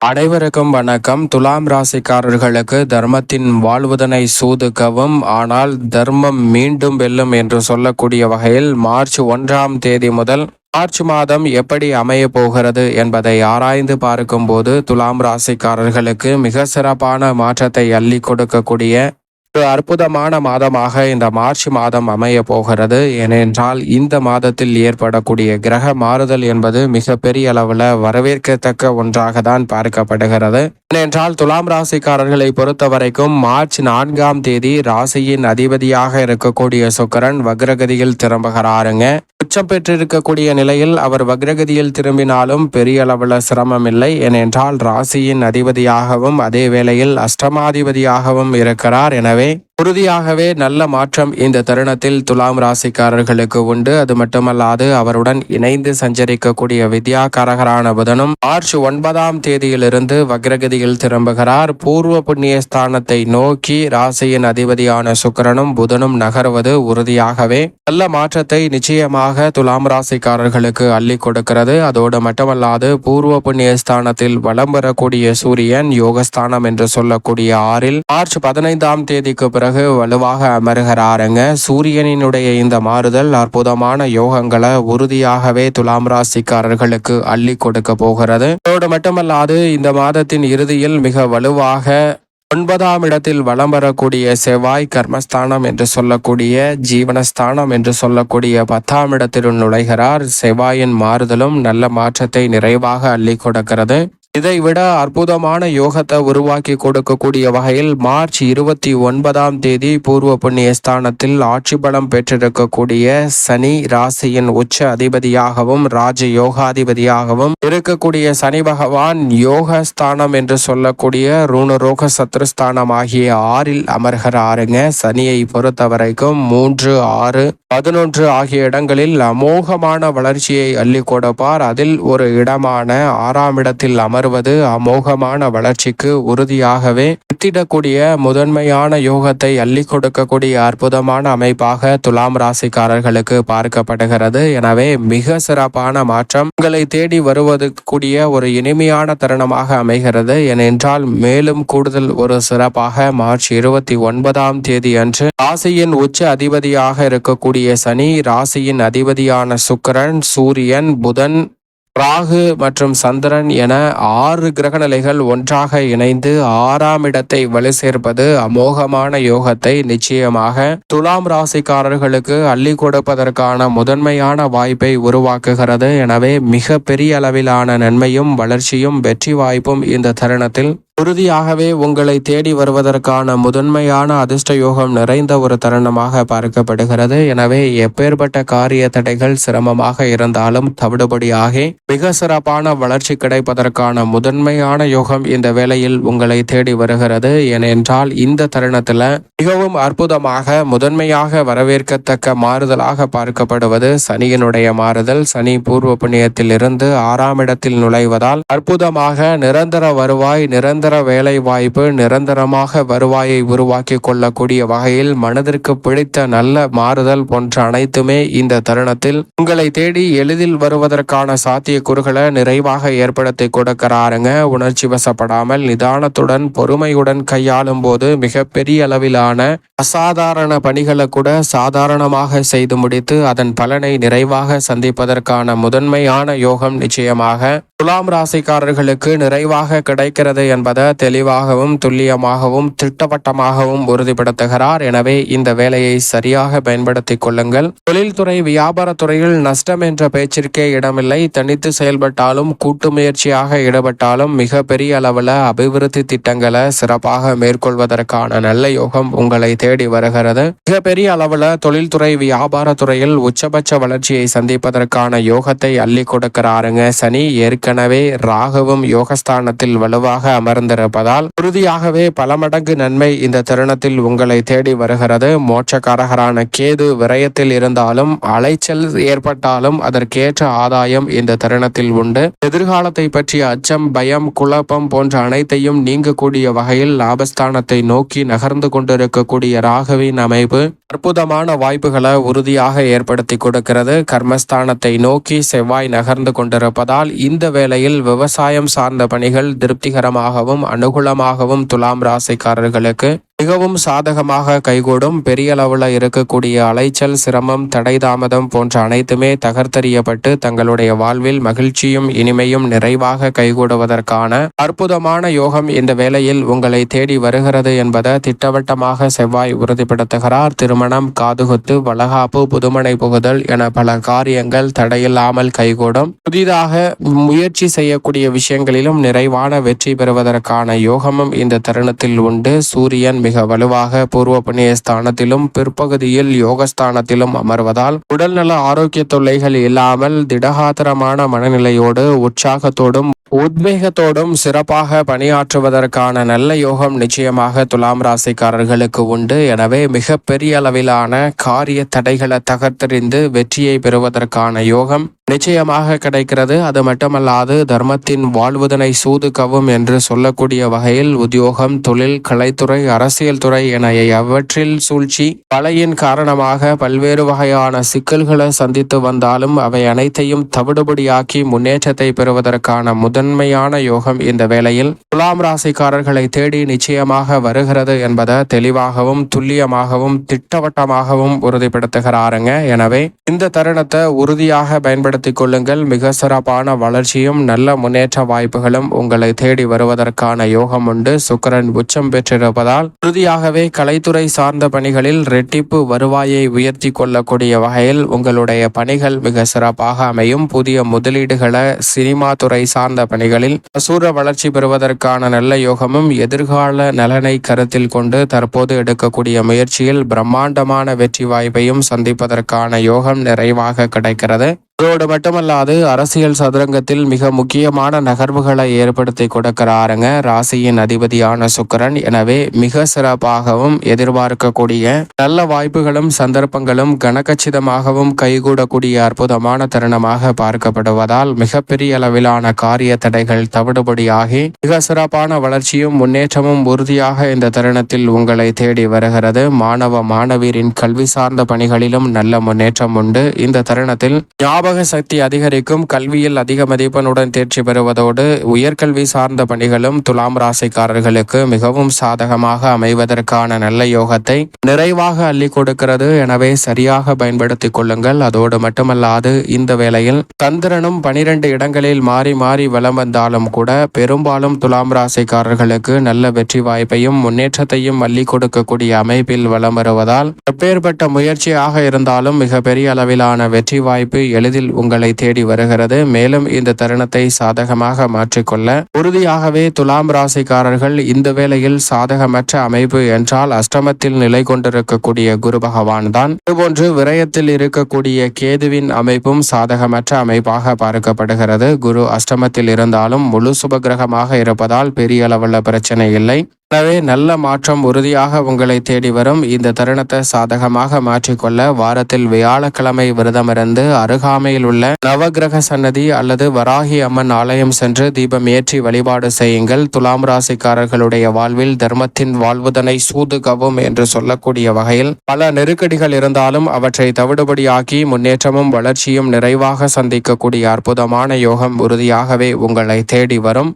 அனைவருக்கும் வணக்கம். துலாம் ராசிக்காரர்களுக்கு தர்மத்தின் வாழ்வதனை சூதுக்கவும் ஆனால் தர்மம் மீண்டும் வெல்லும் என்று சொல்லக்கூடிய வகையில் மார்ச் ஒன்றாம் தேதி முதல் மார்ச் மாதம் எப்படி அமைய போகிறது என்பதை ஆராய்ந்து பார்க்கும்போது துலாம் ராசிக்காரர்களுக்கு மிக சிறப்பான மாற்றத்தை அள்ளி கொடுக்கக்கூடிய ஒரு அற்புதமான மாதமாக இந்த மார்ச் மாதம் அமைய போகிறது. ஏனென்றால் இந்த மாதத்தில் ஏற்படக்கூடிய கிரக மாறுதல் என்பது மிக பெரிய அளவில் வரவேற்கத்தக்க ஒன்றாக தான் பார்க்கப்படுகிறது. ஏனென்றால் துலாம் ராசிக்காரர்களை பொறுத்த வரைக்கும் மார்ச் நான்காம் தேதி ராசியின் அதிபதியாக இருக்கக்கூடிய சுக்கரன் வக்ரகதியில் திரும்புகிறாருங்க. உச்சம் பெற்றிருக்கக்கூடிய நிலையில் அவர் வக்ரகதியில் திரும்பினாலும் பெரிய அளவில் சிரமம் இல்லை ஏனென்றால் ராசியின் அதிபதியாகவும் அதே வேளையில் அஷ்டமாதிபதியாகவும் இருக்கிறார். எனவே உறுதியாகவே நல்ல மாற்றம் இந்த தருணத்தில் துலாம் ராசிக்காரர்களுக்கு உண்டு. அது மட்டுமல்லாது அவருடன் இணைந்து சஞ்சரிக்கக்கூடிய வித்யா காரகரான புதனும் மார்ச் ஒன்பதாம் தேதியிலிருந்து வக்ரகதியில் திரும்புகிறார். பூர்வ புண்ணிய ஸ்தானத்தை நோக்கி ராசியின் அதிபதியான சுக்கிரனும் புதனும் நகர்வது உறுதியாகவே நல்ல மாற்றத்தை நிச்சயமாக துலாம் ராசிக்காரர்களுக்கு அள்ளி கொடுக்கிறது. அதோடு மட்டுமல்லாது பூர்வ புண்ணிய ஸ்தானத்தில் வலம் வரக்கூடிய சூரியன் யோகஸ்தானம் என்று சொல்லக்கூடிய ஆறில் மார்ச் பதினைந்தாம் தேதிக்கு பிறகு வலுவாக அமருகிறாருங்க. சூரியனினுடைய இந்த மாறுதல் அற்புதமான யோகங்களை உறுதியாகவே துலாம் ராசிக்காரர்களுக்கு அள்ளி கொடுக்க போகிறது. அதோடு மட்டுமல்லாது இந்த மாதத்தின் இறுதியில் மிக வலுவாக ஒன்பதாம் இடத்தில் வலம் வரக்கூடிய செவ்வாய் கர்மஸ்தானம் என்று சொல்லக்கூடிய ஜீவனஸ்தானம் என்று சொல்லக்கூடிய பத்தாம் இடத்தில் நுழைகிறார். செவ்வாயின் மாறுதலும் நல்ல மாற்றத்தை நிறைவாக அள்ளி கொடுக்கிறது. இதைவிட அற்புதமான யோகத்தை உருவாக்கி கொடுக்கக்கூடிய வகையில் மார்ச் இருபத்தி ஒன்பதாம் தேதி பூர்வ புண்ணிய ஸ்தானத்தில் ஆட்சி பலம் பெற்றிருக்கக்கூடிய சனி ராசியின் உச்ச அதிபதியாகவும் ராஜ யோகாதிபதியாகவும் இருக்கக்கூடிய சனி பகவான் யோக ஸ்தானம் என்று சொல்லக்கூடிய ரூணரோக சத்ருஸ்தானம் ஆகிய ஆறில் அமர்கிறாருங்க. சனியை பொறுத்த வரைக்கும் மூன்று ஆறு பதினொன்று ஆகிய இடங்களில் அமோகமான வளர்ச்சியை அள்ளி கொடுப்பார். அதில் ஒரு இடமான ஆறாம் இடத்தில் அமர் அமர்வது அமோகமான வளர்ச்சிக்கு உறுதியாகவே வித்திடக்கூடிய முதன்மையான யோகத்தை அள்ளி கொடுக்கக்கூடிய அற்புதமான அமைப்பாக துலாம் ராசிக்காரர்களுக்கு பார்க்கப்படுகிறது. எனவே மிக சிறப்பான மாற்றம். உங்களை தேடி வருவது கூடிய ஒரு இனிமையான தருணமாக அமைகிறது. ஏனென்றால் மேலும் கூடுதல் ஒரு சிறப்பாக மார்ச் இருபத்தி ஒன்பதாம் தேதி அன்று ராசியின் உச்ச அதிபதியாக இருக்கக்கூடிய சனி ராசியின் அதிபதியான சுக்கிரன் சூரியன் புதன் ராகு மற்றும் சந்திரன் என ஆறு கிரகநிலைகள் ஒன்றாக இணைந்து ஆறாம் இடத்தை வலு சேர்ப்பது அமோகமான யோகத்தை நிச்சயமாக துலாம் ராசிக்காரர்களுக்கு அள்ளி கொடுப்பதற்கான முதன்மையான வாய்ப்பை உருவாக்குகிறது. எனவே மிக பெரிய அளவிலான நன்மையும் வளர்ச்சியும் வெற்றி வாய்ப்பும் இந்த தருணத்தில் உறுதியாகவே உங்களை தேடி வருவதற்கான முதன்மையான அதிர்ஷ்ட யோகம் நிறைந்த ஒரு தருணமாக பார்க்கப்படுகிறது. எனவே எப்பேற்பட்ட காரிய தடைகள் சிரமமாக இருந்தாலும் தவிடுபடியாகி மிக சிறப்பான வளர்ச்சி கிடைப்பதற்கான முதன்மையான யோகம் இந்த வேளையில் உங்களை தேடி வருகிறது. ஏனென்றால் இந்த தருணத்துல மிகவும் அற்புதமாக முதன்மையாக வரவேற்கத்தக்க மாறுதலாக பார்க்கப்படுவது சனியினுடைய மாறுதல். சனி பூர்வ புண்ணியத்தில் இருந்து ஆறாம் இடத்தில் நுழைவதால் அற்புதமாக நிரந்தர வருவாய் நிரந்தர வேலை வாய்ப்பு நிரந்தரமாக வருவாயை உருவாக்கி கொள்ளக்கூடிய வகையில் மனதிற்கு பிடித்த நல்ல மாறுதல் போன்ற அனைத்துமே இந்த தருணத்தில் உங்களை தேடி எளிதில் வருவதற்கான சாத்தியக்கூறுகளை நிறைவாக ஏற்படுத்தி கொடுக்கிறாருங்க. உணர்ச்சி வசப்படாமல் நிதானத்துடன் பொறுமையுடன் கையாளும் போது மிக பெரிய அளவிலான அசாதாரண பணிகளை கூட சாதாரணமாக செய்து முடித்து அதன் பலனை நிறைவாக சந்திப்பதற்கான முதன்மையான யோகம் நிச்சயமாக துலாம் ராசிக்காரர்களுக்கு நிறைவாக கிடைக்கிறது என்பதை தெளிவாகவும் துல்லியமாகவும் திட்டவட்டமாகவும் உறுதிப்படுத்துகிறார். எனவே இந்த வேலையை சரியாக பயன்படுத்திக் கொள்ளுங்கள். தொழில்துறை வியாபாரத்துறையில் நஷ்டம் என்ற பேச்சிற்கே இடமில்லை. தனித்து செயல்பட்டாலும் கூட்டு முயற்சியாக ஈடுபட்டாலும் மிக பெரிய அளவில் அபிவிருத்தி திட்டங்களை சிறப்பாக மேற்கொள்வதற்கான நல்ல யோகம் உங்களை தேடி வருகிறது. மிகப்பெரிய அளவில் தொழில்துறை வியாபாரத்துறையில் உச்சபட்ச வளர்ச்சியை சந்திப்பதற்கான யோகத்தை அள்ளி கொடுக்கிறாருங்க சனி. ஏற்கனவே ராகவும் யோகஸ்தானத்தில் வலுவாக அமர்ந்திருப்பதால் உறுதியாகவே பல மடங்கு நன்மை இந்த தருணத்தில் உங்களை தேடி வருகிறது. மோட்சக்காரகரான கேது விரயத்தில் இருந்தாலும் அலைச்சல் ஏற்பட்டாலும் அதற்கேற்ற ஆதாயம் இந்த தருணத்தில் உண்டு. எதிர்காலத்தை பற்றிய அச்சம் பயம் குழப்பம் போன்ற அனைத்தையும் நீங்கக்கூடிய வகையில் லாபஸ்தானத்தை நோக்கி நகர்ந்து கொண்டிருக்கக்கூடிய ராகவின் அமைப்பு அற்புதமான வாய்ப்புகளை உறுதியாக ஏற்படுத்தி கொடுக்கிறது. கர்மஸ்தானத்தை நோக்கி செவ்வாய் நகர்ந்து கொண்டிருப்பதால் இந்த வேளையில் விவசாயம் சார்ந்த பணிகள் திருப்திகரமாகவும் அனுகூலமாகவும் துலாம் ராசிக்காரர்களுக்கு மிகவும் சாதகமாக கைகூடும் பெரிய அளவில் இருக்கக்கூடிய அலைச்சல் சிரமம் தடை தாமதம் போன்ற அனைத்துமே தகர்த்தறியப்பட்டு தங்களுடைய வாழ்வில் மகிழ்ச்சியும் இனிமையும் நிறைவாக கைகூடுவதற்கான அற்புதமான யோகம் இந்த வேளையில் உங்களை தேடி வருகிறது என்பதை திட்டவட்டமாக செவ்வாய் உறுதிப்படுத்துகிறார். திருமணம் காதுகுத்து வளகாப்பு புதுமனை புகுதல் என பல காரியங்கள் தடையில்லாமல் கைகூடும். புதிதாக முயற்சி செய்யக்கூடிய விஷயங்களிலும் நிறைவான வெற்றி பெறுவதற்கான யோகமும் இந்த தருணத்தில் உண்டு. சூரியன் மிக வலுவாக பூர்வ புண்ணிய ஸ்தானத்திலும் பிற்பகுதியில் யோகஸ்தானத்திலும் அமர்வதால் உடல்நல ஆரோக்கிய தொல்லைகள் இல்லாமல் திடகாத்திரமான மனநிலையோடு உற்சாகத்தோடும் உத்வேகத்தோடும் சிறப்பாக பணியாற்றுவதற்கான நல்ல யோகம் நிச்சயமாக துலாம் ராசிக்காரர்களுக்கு உண்டு. எனவே மிக பெரிய அளவிலான காரிய தடைகளை தகர்த்தெறிந்து வெற்றியை பெறுவதற்கான யோகம் நிச்சயமாக கிடைக்கிறது. அது மட்டுமல்லாது தர்மத்தின் வாழ்வுதனை சூது கவும் என்று சொல்லக்கூடிய வகையில் உத்தியோகம் தொழில் கலைத்துறை அரசியல் துறை என எவற்றில் சூழ்ச்சி பலையின் காரணமாக பல்வேறு வகையான சிக்கல்களை சந்தித்து வந்தாலும் அவை அனைத்தையும் தவிடுபடியாக்கி முன்னேற்றத்தை பெறுவதற்கான முதன்மையான யோகம் இந்த வேளையில் துலாம் ராசிக்காரர்களை தேடி நிச்சயமாக வருகிறது என்பதை தெளிவாகவும் துல்லியமாகவும் திட்டவட்டமாகவும் உறுதிப்படுத்துகிறாருங்க. எனவே இந்த தருணத்தை உறுதியாக பயன்படுத்த பயன்படுத்திக் கொள்ளுங்கள். மிக சிறப்பான வளர்ச்சியும் நல்ல முன்னேற்ற வாய்ப்புகளும் உங்களை தேடி வருவதற்கான யோகம் உண்டு. சுக்கரன் உச்சம் பெற்றிருப்பதால் உறுதியாகவே கலைத்துறை சார்ந்த பணிகளில் ரெட்டிப்பு வருவாயை உயர்த்தி கொள்ளக்கூடிய வகையில் உங்களுடைய பணிகள் மிக சிறப்பாக அமையும். புதிய முதலீடுகளை சினிமா துறை சார்ந்த பணிகளில் அசூர வளர்ச்சி பெறுவதற்கான நல்ல யோகமும் எதிர்கால நலனை கருத்தில் கொண்டு தற்போது எடுக்கக்கூடிய முயற்சியில் பிரம்மாண்டமான வெற்றி வாய்ப்பையும் சந்திப்பதற்கான யோகம் நிறைவாக கிடைக்கிறது. அதோடு மட்டுமல்லாது அரசியல் சதுரங்கத்தில் மிக முக்கியமான நகர்வுகளை ஏற்படுத்தி கொடுக்கிறாருங்க. ராசியின் அதிபதியான சுக்கரன். எனவே மிக சிறப்பாகவும் எதிர்பார்க்கக்கூடிய நல்ல வாய்ப்புகளும் சந்தர்ப்பங்களும் கனகச்சிதமாகவும் கைகூடக்கூடிய அற்புதமான தருணமாக பார்க்கப்படுவதால் மிகப்பெரிய அளவிலான காரிய தடைகள் தவிடுபடியாகி மிக சிறப்பான வளர்ச்சியும் முன்னேற்றமும் உறுதியாக இந்த தருணத்தில் உங்களை தேடி வருகிறது. மாணவ மாணவியரின் கல்வி சார்ந்த பணிகளிலும் நல்ல முன்னேற்றம் உண்டு. இந்த தருணத்தில் ஞாபகம் ஞாபக சக்தி அதிகரிக்கும் கல்வியில் அதிக மதிப்பெண்ணுடன் தேர்ச்சி பெறுவதோடு உயர்கல்வி சார்ந்த பணிகளும் துலாம் ராசிக்காரர்களுக்கு மிகவும் சாதகமாக அமைவதற்கான நல்ல யோகத்தை நிறைவாக அள்ளி கொடுக்கிறது. எனவே சரியாக பயன்படுத்திக் கொள்ளுங்கள். அதோடு மட்டுமல்லாது இந்த வேளையில் சந்திரனும் பனிரெண்டு இடங்களில் மாறி மாறி வலம் வந்தாலும் கூட பெரும்பாலும் துலாம் ராசிக்காரர்களுக்கு நல்ல வெற்றி வாய்ப்பையும் முன்னேற்றத்தையும் அள்ளி கொடுக்கக்கூடிய அமைப்பில் வலம் வருவதால் எப்பேற்பட்ட முயற்சியாக இருந்தாலும் மிக பெரிய அளவிலான வெற்றி வாய்ப்பு எளிதில் எளிதில் உங்களை தேடி வருகிறது. மேலும் இந்த தருணத்தை சாதகமாக மாற்றிக்கொள்ள. உறுதியாகவே துலாம் ராசிக்காரர்கள் இந்த வேளையில் சாதகமற்ற அமைப்பு என்றால் அஷ்டமத்தில் நிலை கொண்டிருக்கக்கூடிய குரு பகவான் தான். இதுபோன்று விரயத்தில் இருக்கக்கூடிய கேதுவின் அமைப்பும் சாதகமற்ற அமைப்பாக பார்க்கப்படுகிறது. குரு அஷ்டமத்தில் இருந்தாலும் முழு சுபகிரகமாக இருப்பதால் பெரிய அளவுள்ள பிரச்சனை இல்லை. எனவே நல்ல மாற்றம் உறுதியாக உங்களை தேடி வரும். இந்த தருணத்தை சாதகமாக மாற்றிக்கொள்ள வாரத்தில் வியாழக்கிழமை விரதமிருந்து அருகாமையில் உள்ள நவகிரக சன்னதி அல்லது வராகி அம்மன் ஆலயம் சென்று தீபம் ஏற்றி வழிபாடு செய்யுங்கள். துலாம் ராசிக்காரர்களுடைய வாழ்வில் தர்மத்தின் வாழ்வுதனை சூதுகவும் என்று சொல்லக்கூடிய வகையில் பல நெருக்கடிகள் இருந்தாலும் அவற்றை தவிடுபடியாக்கி முன்னேற்றமும் வளர்ச்சியும் நிறைவாக சந்திக்கக்கூடிய அற்புதமான யோகம் உறுதியாகவே உங்களை தேடி வரும்.